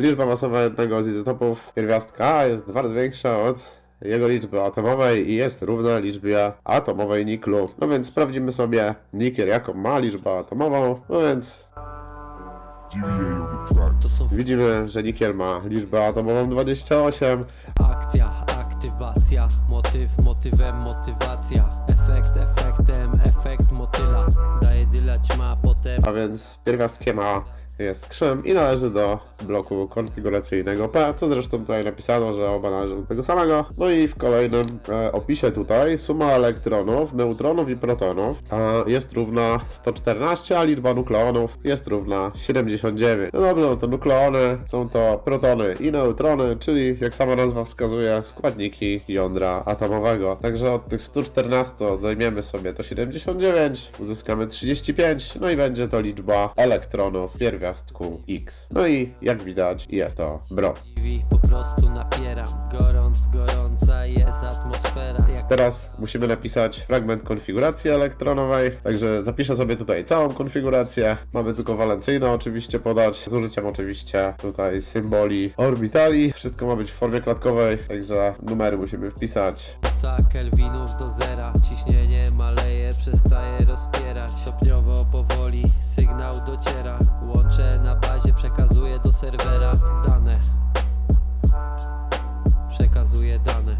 Liczba masowa jednego z izotopów pierwiastka jest dwa razy większa od jego liczby atomowej i jest równa liczbie atomowej niklu. No więc sprawdzimy sobie nikiel, jaką ma liczbę atomową. No więc widzimy, że nikiel ma liczbę atomową 28, akcja, aktywacja, motyw, motywem, motywacja, efekt, efektem, efekt motyla, daje dyla ćma, potem a więc pierwiastkiem A jest krzem i należy do bloku konfiguracyjnego P, co zresztą tutaj napisano, że oba należą do tego samego. No i w kolejnym e, opisie tutaj suma elektronów, neutronów i protonów a jest równa 114, a liczba nukleonów jest równa 79. No dobrze, no to nukleony są to protony i neutrony, czyli jak sama nazwa wskazuje, składniki jądra atomowego. Także od tych 114 odejmiemy sobie to 79, uzyskamy 35, no i będzie to liczba elektronów w pierwiastku X. No i jak widać jest to dziwi, po prostu napieram, gorąc, gorąca jest atmosfera, Teraz musimy napisać fragment konfiguracji elektronowej, także zapiszę sobie tutaj całą konfigurację. Mamy tylko walencyjne oczywiście podać, z użyciem oczywiście tutaj symboli orbitali. Wszystko ma być w formie klatkowej, także numery musimy wpisać. Ca kelwinów do zera. Ciśnienie maleje, przestaje rozpierać. Stopniowo, powoli, sygnał dociera. Łączę na bazie, przekazuję do serwera Dane. Przekazuję dane.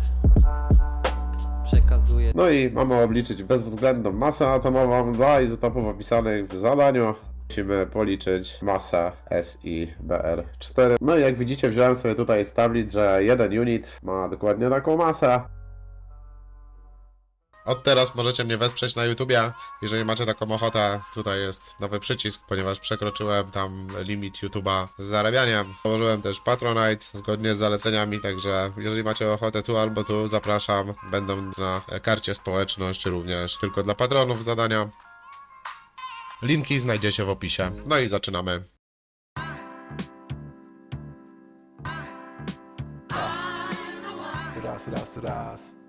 Przekazuję No i mamy obliczyć bezwzględną masę atomową. Dla izotopów opisanych w zadaniu. Musimy policzyć masę SiBr4. No i jak widzicie wziąłem sobie tutaj z tablic, że jeden unit ma dokładnie taką masę. Od teraz możecie mnie wesprzeć na YouTubie, jeżeli macie taką ochotę. Tutaj jest nowy przycisk, ponieważ przekroczyłem tam limit YouTuba z zarabianiem. Położyłem też Patronite zgodnie z zaleceniami, także jeżeli macie ochotę tu albo tu, zapraszam. Będą na karcie społeczność również tylko dla patronów zadania. Linki znajdziecie w opisie. No i zaczynamy. Raz, raz, raz.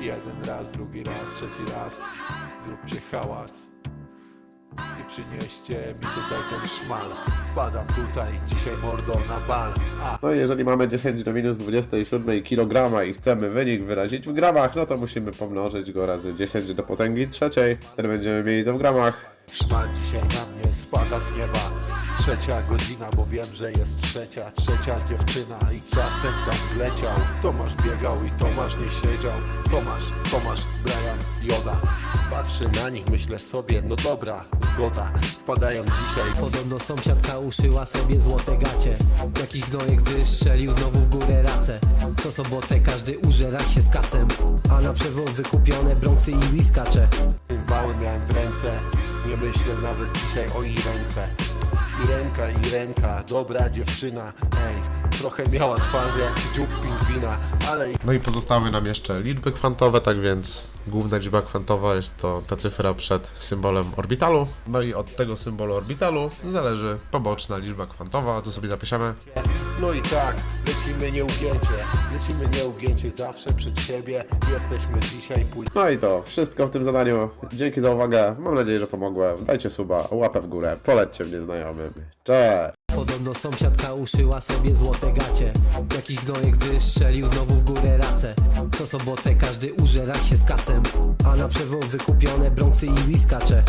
Jeden raz, drugi raz, trzeci raz. Zróbcie hałas. I przynieście mi tutaj ten szmal. Wpadam tutaj dzisiaj mordo na bal. A, No i jeżeli mamy 10 do minus 27 kg i chcemy wynik wyrazić w gramach, no to musimy pomnożyć go razy 10 do potęgi trzeciej. Wtedy będziemy mieli to w gramach. szmal dzisiaj na mnie spada z nieba. Trzecia godzina, bo wiem, że jest trzecia. Trzecia dziewczyna i ciastek tam zleciał. Tomasz biegał i Tomasz nie siedział. Tomasz, Tomasz, Brian, Joda. Patrzę na nich, myślę sobie, no dobra, zgoda. Wpadają dzisiaj Podobno sąsiadka uszyła sobie złote gacie Jakiś gnojek wystrzelił znowu w górę racę Co sobotę każdy użera się z kacem A na przewód wykupione brązy i whiskacze Cymbały miałem w ręce Nie myślę nawet dzisiaj o jej ręce Irenka, Irenka, dobra dziewczyna Ej, trochę miała twarz jak dziób pingwina Ale No i pozostały nam jeszcze liczby kwantowe, tak więc główna liczba kwantowa jest to ta cyfra przed symbolem orbitalu. No i od tego symbolu orbitalu zależy poboczna liczba kwantowa, co sobie zapiszemy. no i tak, lecimy nieugięcie Lecimy nieugięcie zawsze przed siebie Jesteśmy dzisiaj później No i to wszystko w tym zadaniu. Dzięki za uwagę. Mam nadzieję, że pomogłem. Dajcie suba, łapę w górę, polećcie mnie znajomym. Cześć! Podobno sąsiadka uszyła sobie złote gacie. Jakiś gnojek wystrzelił znowu w górę racę. Co sobotę każdy użera się z kacem. A na przewód wykupione brązy i whiskacze